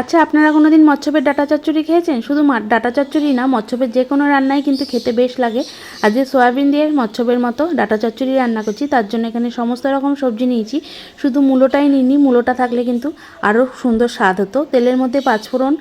আচ্ছা আপনারা কোনো দিন মচ্ছপের ডাটা চচ্চড়ি খেয়েছেন? শুধু ডাটা চচ্চড়ি না মচ্ছপের যে কোনো রান্নাই কিন্তু খেতে বেশ লাগে। আজকে সয়াবিন দিয়ে মচ্ছপের মতো ডাটা চচ্চড়ি রান্না করছি, তার জন্য এখানে সমস্ত রকম সবজি নিয়েছি। শুধু মূলোটাই নিইনি, মূলোটা থাকলে কিন্তু আরও সুন্দর স্বাদ হতো। তেলের মধ্যে পাঁচফোড়ন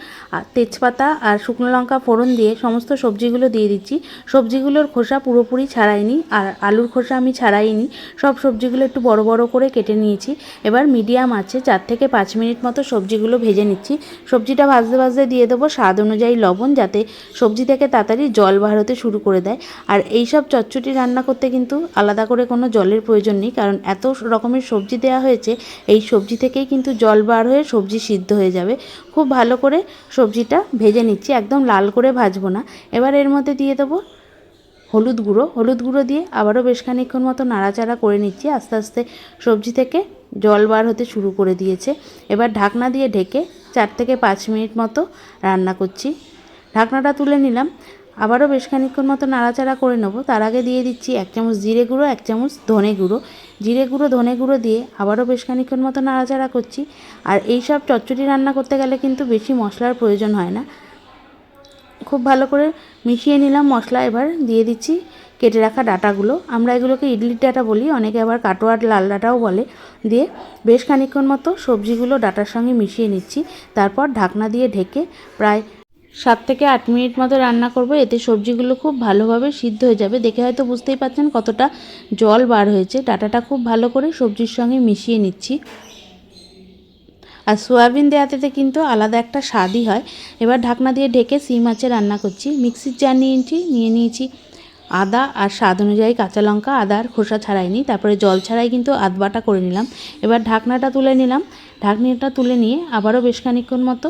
তেজপাতা আর শুকনো লঙ্কা ফোড়ন দিয়ে সমস্ত সবজিগুলো দিয়ে দিচ্ছি। সবজিগুলোর খোসা পুরোপুরি ছাড়াইনি, আর আলুর খোসা আমি ছাড়াইনি। সব সবজিগুলো একটু বড় বড় করে কেটে নিয়েছি। এবার মিডিয়াম আছে, চার থেকে পাঁচ মিনিট মতো সবজিগুলো ভেজে নিচ্ছি। সবজিটা ভাজতে ভাজতে দিয়ে দেবো, স্বাদ অনুযায়ী লবণ যাতে সবজি থেকে তাড়াতাড়ি জল বার হতে শুরু করে দেয়। আর এই সব চচ্চটি রান্না করতে কিন্তু আলাদা করে কোনো জলের প্রয়োজন নেই, কারণ এত রকমের সবজি দেওয়া হয়েছে, এই সবজি থেকেই কিন্তু জল বার হয়ে সবজি সিদ্ধ হয়ে যাবে। খুব ভালো করে সবজিটা ভেজে নিচ্ছি, একদম লাল করে ভাজবো না। এবার এর মধ্যে দিয়ে দেবো হলুদ গুঁড়ো। হলুদ গুঁড়ো দিয়ে আবারও বেশ খানিক্ষণ মতো নাড়াচাড়া করে নিচ্ছি, আস্তে আস্তে সবজি থেকে জল বার হতে শুরু করে দিয়েছে। এবার ঢাকনা দিয়ে ঢেকে চার থেকে পাঁচ মিনিট মতো রান্না করছি। ঢাকনাটা তুলে নিলাম। আবারও বেশ খানিক্ষণ মতো নাড়াচাড়া করে নেব। তার আগে দিয়ে দিচ্ছি এক চামচ জিরে গুঁড়ো, এক চামচ ধনে গুঁড়ো। জিরে গুঁড়ো, ধনে গুঁড়ো দিয়ে আবারও বেশ খানিক্ষণ মতো নাড়াচাড়া করছি। আর এই সব চচ্চড়ি রান্না করতে গেলে কিন্তু বেশি মশলার প্রয়োজন হয় না। খুব ভালো করে মিশিয়ে নিলাম মশলা এবার। দিয়ে দিচ্ছি কেটে রাখা ডাটাগুলো। আমরা এগুলোকে ইডলির ডাটা বলি, অনেকে আবার কাটোয়ার লাল ডাটাও বলে। দিয়ে বেশ খানিক্ষণ মতো সবজিগুলো ডাটার সঙ্গে মিশিয়ে নিচ্ছি। তারপর ঢাকনা দিয়ে ঢেকে প্রায় সাত থেকে আট মিনিট মতো রান্না করব। এতে সবজিগুলো খুব ভালোভাবে সিদ্ধ হয়ে যাবে। দেখে হয়তো বুঝতেই পারছেন কতটা জল বার হয়েছে। ডাটাটা খুব ভালো করে সবজির সঙ্গে মিশিয়ে নিচ্ছি। আর সোয়াবিন দেওয়াতে কিন্তু আলাদা একটা স্বাদই হয়। এবার ঢাকনা দিয়ে ঢেকে সিম আঁচে রান্না করছি। মিক্সির জার নিয়েছি, নিয়ে নিয়েছি আদা আর স্বাদ অনুযায়ী কাঁচা লঙ্কা, আদা আর খোসা ছাড়াইনি, তারপরে জল ছাড়াই কিন্তু আধ বাটা করে নিলাম। এবার ঢাকনাটা তুলে নিলাম। ঢাকনিটা তুলে নিয়ে আবারও বেশ খানিক্ষণ মতো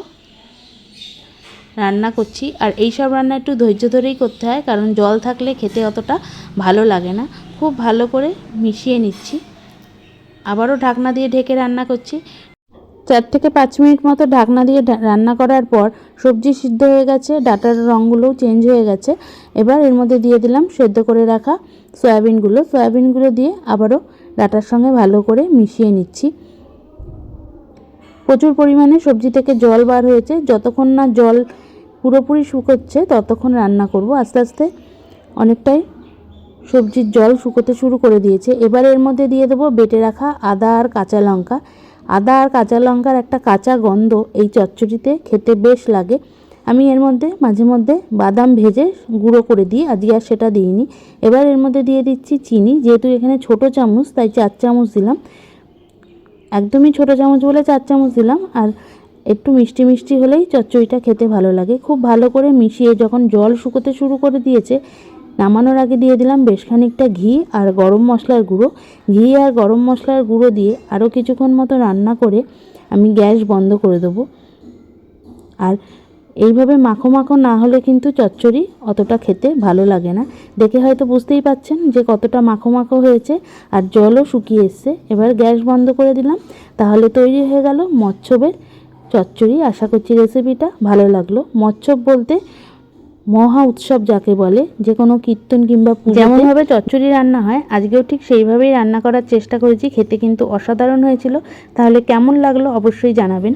রান্না করছি। আর এই সব রান্না একটু ধৈর্য ধরেই করতে হয়, কারণ জল থাকলে খেতে অতটা ভালো লাগে না। খুব ভালো করে মিশিয়ে নিচ্ছি। আবারও ঢাকনা দিয়ে ঢেকে রান্না করছি। চার থেকে পাঁচ মিনিট মতো ঢাকনা দিয়ে রান্না করার পর সবজি সিদ্ধ হয়ে গেছে, ডাটার রঙগুলোও চেঞ্জ হয়ে গেছে। এবার এর মধ্যে দিয়ে দিলাম সেদ্ধ করে রাখা সয়াবিনগুলো। সয়াবিনগুলো দিয়ে আবারও ডাটার সঙ্গে ভালো করে মিশিয়ে নিচ্ছি। প্রচুর পরিমাণে সবজি থেকে জল বার হয়েছে। যতক্ষণ না জল পুরোপুরি শুকোচ্ছে, ততক্ষণ রান্না করব। আস্তে আস্তে অনেকটাই সবজির জল শুকোতে শুরু করে দিয়েছে। এবার এর মধ্যে দিয়ে দেবো বেটে রাখা আদা আর কাঁচা লঙ্কা। আদা আর কাঁচা লঙ্কার একটা কাঁচা গন্ধ এই চচ্চড়িতে খেতে বেশ লাগে। আমি এর মধ্যে, মাঝে মধ্যে বাদাম ভেজে গুঁড়ো করে দিই, আজকে আর সেটা দিইনি। এবার এর মধ্যে দিয়ে দিচ্ছি চিনি, যেহেতু এখানে ছোট চামচ, তাই চার চামচ দিলাম। একদমই ছোট চামচ বলে চার চামচ দিলাম, আর একটু মিষ্টি মিষ্টি হলেই চচ্চড়িটা খেতে ভালো লাগে। খুব ভালো করে মিশিয়ে যখন জল শুকোতে শুরু করে দিয়েছে নামানোর আগে দিয়ে দিলাম বেশ খানিকটা ঘি আর গরম মশলার গুঁড়ো। ঘি আর গরম মশলার গুঁড়ো দিয়ে আরও কিছুক্ষণ মতো রান্না করে আমি গ্যাস বন্ধ করে দেবো। আর এইভাবে মাখো মাখো না হলে কিন্তু চচ্চড়ি অতটা খেতে ভালো লাগে না। দেখে হয়তো বুঝতেই পাচ্ছেন যে কতটা মাখো মাখো হয়েছে আর জলও শুকিয়ে এসছে। এবার গ্যাস বন্ধ করে দিলাম। তাহলে তৈরি হয়ে গেল মচ্ছবের চচ্চড়ি। আশা করছি রেসিপিটা ভালো লাগল। মচ্ছব বলতে মহা উৎসব যাকে বলে যে কোনো কীর্তন কিংবা যেমনভাবে চচ্চড়ি রান্না হয়, আজকেও ঠিক সেইভাবেই রান্না করার চেষ্টা করেছি, খেতে কিন্তু অসাধারণ হয়েছিল। তাহলে কেমন লাগল অবশ্যই জানাবেন।